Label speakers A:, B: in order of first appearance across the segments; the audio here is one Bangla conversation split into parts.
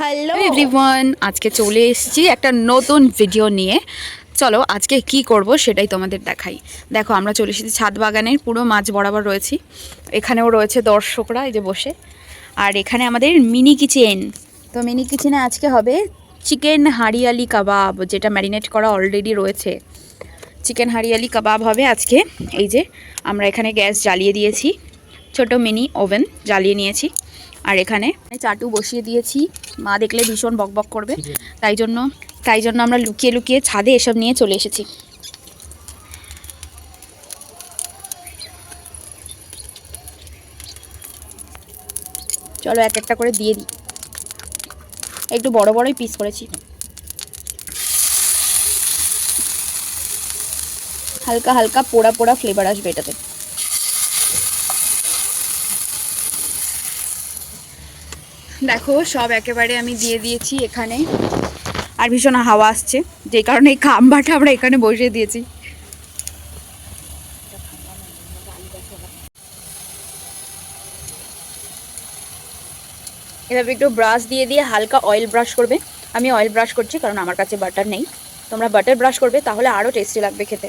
A: হ্যালো
B: এভরিওয়ান আজকে চলে এসেছি একটা নতুন ভিডিও নিয়ে। চলো, আজকে কি করব সেটাই তোমাদের দেখাই। দেখো, আমরা চলে এসেছি ছাদ বাগানের, পুরো মাছ বরাবর রয়েছি। এখানেও রয়েছে দর্শকরা এই যে বসে। আর এখানে আমাদের মিনি কিচেন তো মিনি কিচেনে আজকে হবে চিকেন হারিয়ালি কাবাব, যেটা ম্যারিনেট করা অলরেডি রয়েছে। চিকেন হারিয়ালি কাবাব হবে আজকে। এই যে, আমরা এখানে গ্যাস জ্বালিয়ে দিয়েছি। ছোট মিনি ওভেন জ্বালিয়ে নিয়েছি। আর এখানে চাটু বসিয়ে দিয়েছি। মা দেখলে ভীষণ বকবক করবে। তাই জন্য তাই জন্য আমরা লুকিয়ে লুকিয়ে ছাদে এসব নিয়ে চলে এসেছি। চলো এক একটা করে দিয়ে দিই। একটু বড় বড়ই পিস করেছি। হালকা হালকা পোড়া পোড়া ফ্লেভার আসবে এটাতে। দেখো, সব একেবারে আমি দিয়ে দিয়েছি এখানে। আর ভীষণ হাওয়া আসছে যে কারণে এই খাম্বাটা আমরা এখানে বসিয়ে দিয়েছি। এভাবে একটু ব্রাশ দিয়ে দিয়ে হালকা অয়েল ব্রাশ করবে। আমি অয়েল ব্রাশ করছি কারণ আমার কাছে বাটার নেই। তোমরা বাটার ব্রাশ করবে, তাহলে আরও টেস্টি লাগবে খেতে।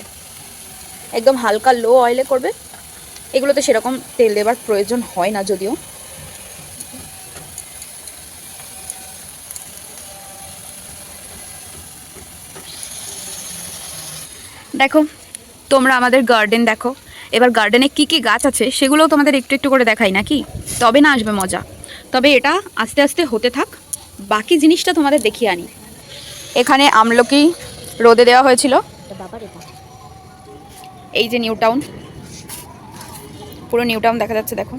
B: একদম হালকা লো অয়েলে করবে। এগুলোতে সেরকম তেল দেবার প্রয়োজন হয় না যদিও। দেখো, তোমরা আমাদের গার্ডেন দেখো। এবার গার্ডেনে কি কি গাছ আছে সেগুলোও তোমাদের একটু একটু করে দেখাই, নাকি? তবে না আসবে মজা। তবে এটা আস্তে আস্তে হতে থাক, বাকি জিনিসটা তোমাদের দেখিয়ে আনি। এখানে আমলকি রোদে দেওয়া হয়েছিল। এই যে নিউ টাউন পুরো নিউ টাউন দেখা যাচ্ছে, দেখো।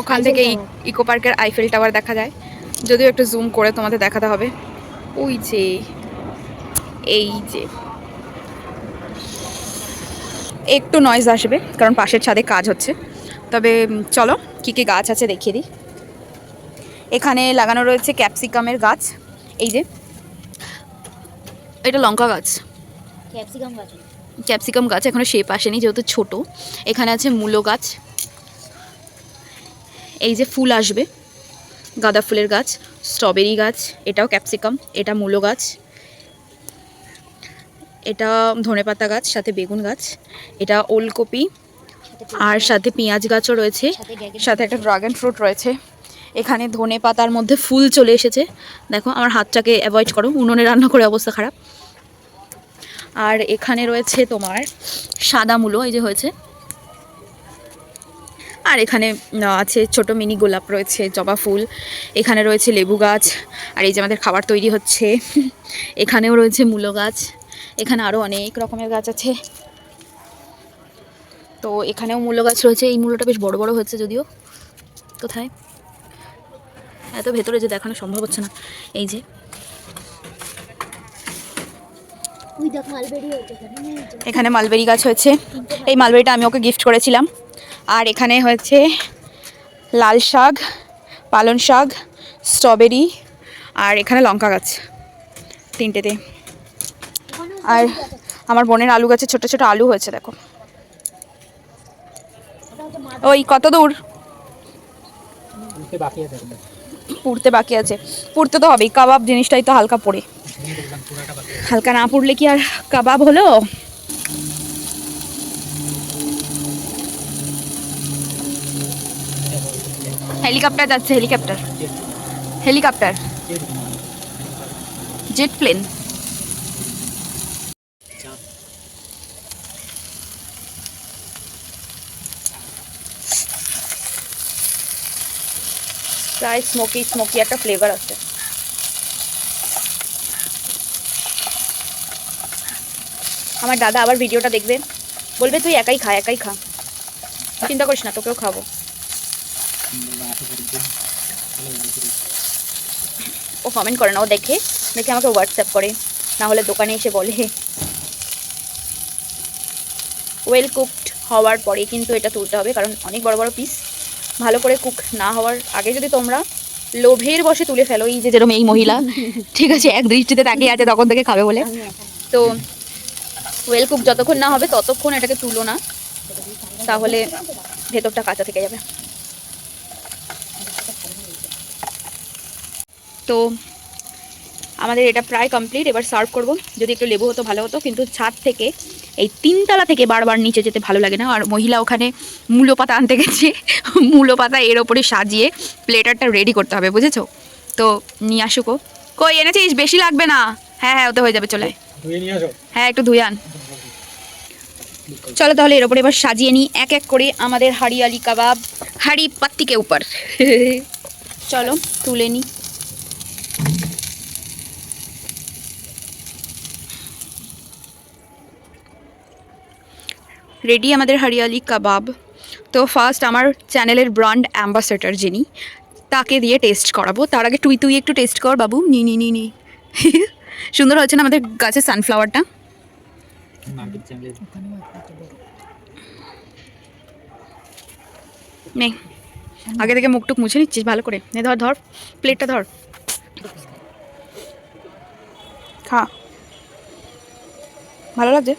B: ওখান থেকে ইকো পার্কের আইফেল টাওয়ার দেখা যায়। যদিও একটু জুম করে তোমাদের দেখাতে হবে। ওই যে, এই যে। একটু নয়েজ আসবে কারণ পাশের ছাদে কাজ হচ্ছে। তবে চলো কী কী গাছ আছে দেখিয়ে দিই। এখানে লাগানো রয়েছে ক্যাপসিকামের গাছ এই যে। এটা লঙ্কা গাছ।
A: ক্যাপসিকাম গাছ
B: ক্যাপসিকাম গাছ এখনও শেপ আসেনি যেহেতু ছোট। এখানে আছে মূলো গাছ। এই যে ফুল আসবে গাঁদা ফুলের গাছ স্ট্রবেরি গাছ এটাও ক্যাপসিকাম এটা মূলো গাছ। এটা ধনেপাতা গাছ, সাথে বেগুন গাছ, এটা ওলকপি, আর সাথে পেঁয়াজ গাছও রয়েছে,
A: সাথে
B: একটা ড্রাগন ফ্রুট রয়েছে। এখানে ধনে পাতার মধ্যে ফুল চলে এসেছে। দেখো, আমার হাতটাকে অ্যাভয়েড করো, উনুনে রান্না করে অবস্থা খারাপ। আর এখানে রয়েছে তোমার সাদা মূলো, এই যে হয়েছে। আর এখানে আছে ছোট মিনি গোলাপ রয়েছে, জবা ফুল। এখানে রয়েছে লেবু গাছ, আর এই যে আমাদের খাবার তৈরি হচ্ছে। এখানেও রয়েছে মূলো গাছ। এখানে আরও অনেক রকমের গাছ আছে। তো এখানেও মূলো গাছ রয়েছে। এই মূল্যটা বেশ বড় বড় হয়েছে যদিও। কোথায়? এত ভেতরে যে দেখানো সম্ভব হচ্ছে না। এই যে।
A: এখানে।
B: মালবেরি গাছ হয়েছে। এই মালবেরিটা আমি ওকে গিফট করেছিলাম। আর এখানে হয়েছে লাল শাক পালন শাক স্ট্রবেরি আর এখানে লঙ্কা গাছ। তিনটেতে। আর আমার বোনের আলু গাছে ছোট ছোট আলু হয়েছে দেখো। ওই কত দূর। পুড়তে বাকি আছে পুড়তে তো হবেই কাবাব জিনিসটাই তো হালকা পড়ে। হালকা না পুড়লে কি আর কাবাব হলো? হেলিকপ্টার যাচ্ছে হেলিকপ্টার। হেলিকপ্টার। জেট প্লেন প্রায় স্মোকি স্মোকি একটা ফ্লেভার আছে। আমার দাদা আবার ভিডিওটা দেখবে। বলবে, তুই একাই খা একাই খা। চিন্তা করিস না, তোকেও খাব। ও কমেন্ট করে না, ও দেখে দেখে আমাকে হোয়াটসঅ্যাপ করে। না হলে দোকানে এসে বলে। ওয়েল কুকড হওয়ার পরে কিন্তু এটা তুলতে হবে, কারণ অনেক বড় বড় পিস ভালো করে কুক না হওয়ার আগে যদি তোমরা লোভের বসে তুলে ফেলো, এই যে যেরকম এই মহিলা, ঠিক আছে, এক দৃষ্টিতে তাকিয়ে আছে তখন থেকে খাবে বলে। তো ওয়েল কুক যতক্ষণ না হবে ততক্ষণ এটাকে তুলো না, তাহলে ভেতরটা কাঁচা থেকে যাবে। তো আমাদের এটা প্রায় কমপ্লিট এবার সার্ভ করব। যদি একটু লেবু হতো ভালো হতো। কিন্তু ছাদ থেকে এই তিনতলা থেকে বারবার নিচে যেতে ভালো লাগে না। আর মহিলা ওখানে মূলো পাতা আনতে গেছে। মূলো পাতা এর ওপরে সাজিয়ে প্লেটারটা রেডি করতে হবে বুঝেছ? তো নিয়ে আসুক ও। কই এনেছিস? বেশি লাগবে না। হ্যাঁ হ্যাঁ ওতে হয়ে যাবে চলে। হ্যাঁ একটু ধুয়ে আন। চলো তাহলে এর ওপরে এবার সাজিয়ে নিই এক এক করে আমাদের হাড়িয়ালি কাবাব হাড়ি পাত্তিকে উপর। চলো তুলে নিই। রেডি আমাদের হরিয়ালি কাবাব। তো ফার্স্ট আমার চ্যানেলের ব্র্যান্ড অ্যাম্বাসেডর যিনি, তাকে দিয়ে টেস্ট করাবো। তার আগে তুই তুই একটু টেস্ট কর বাবু। নি নি নি নি। সুন্দর হচ্ছে না আমাদের গাছের সানফ্লাওয়ারটা নে, আগে থেকে মুখটুক মুছে নিচ্ছিস ভালো করে। নে, ধর ধর প্লেটটা ধর। খা। ভালো লাগছে?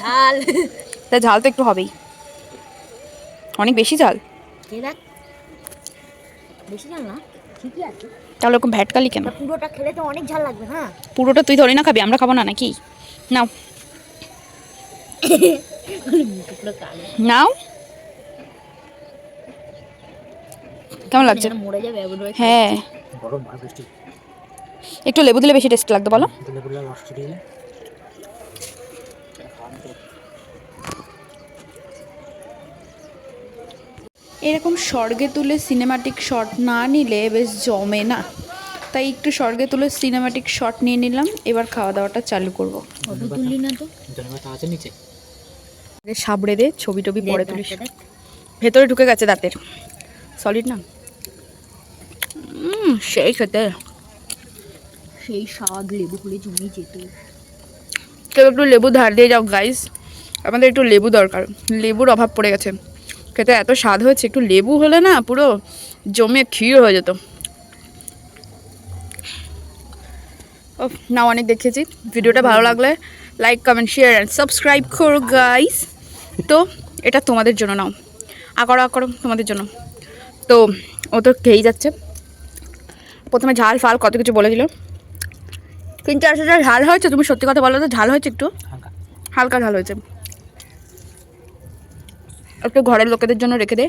A: ঝাল।
B: তা ঝাল তো একটু হবেই। অনেক বেশি ঝাল?
A: কে বেশি ঝাল না ঠিকই আছে।
B: তাহলে ওরকম ভ্যাটকালি কেন?
A: পুরোটা খেলে তো অনেক ঝাল লাগবে হ্যাঁ।
B: পুরোটা তুই ধরে না খাবি আমরা খাব না নাকি? নাও। নাও। কেমন লাগছে?
A: হয়ে।
B: একটু লেবু দিলে বেশি টেস্ট লাগতো বলো
C: দিলে বলে রস ছড়িয়ে দিলে
B: এরকম স্বর্গে তুলে সিনেমাটিক শট না নিলে বেশ জমে না। তাই একটু স্বর্গে তুলে সিনেমাটিক শট নিয়ে নিলাম এবার খাওয়া দাওয়াটা চালু করব। সাবড়ে দে ছবি টবি পরে তুলিস। ভেতরে ঢুকে গেছে দাঁতের। সলিড না? উম, সেই খেতে।
A: সেই স্বাদ লেবু ফুলে জমিয়ে যেত।
B: কেউ একটু লেবু ধার দিয়ে যাও গাইস আমাদের একটু লেবু দরকার। লেবুর অভাব পড়ে গেছে। খেতে এত স্বাদ হয়েছে, একটু লেবু হলে না পুরো জমে ক্ষীর হয়ে যেত। ও না অনেক দেখেছি। ভিডিওটা ভালো লাগলে like comment share and subscribe করো গাইস তো, এটা তোমাদের জন্য নাও। আকড়ো আকড়ো তোমাদের জন্য। তো, ও তো খেয়েই যাচ্ছে। প্রথমে ঝাল, ফাল কত কিছু বলে কিন্তু আসলে ঝাল হয়েছে? তুমি সত্যি কথা বলো তো ঝাল হয়েছে একটু?
C: হালকা।
B: হালকা ঝাল হয়েছে। একটু ঘরের লোকেদের জন্য রেখে দে।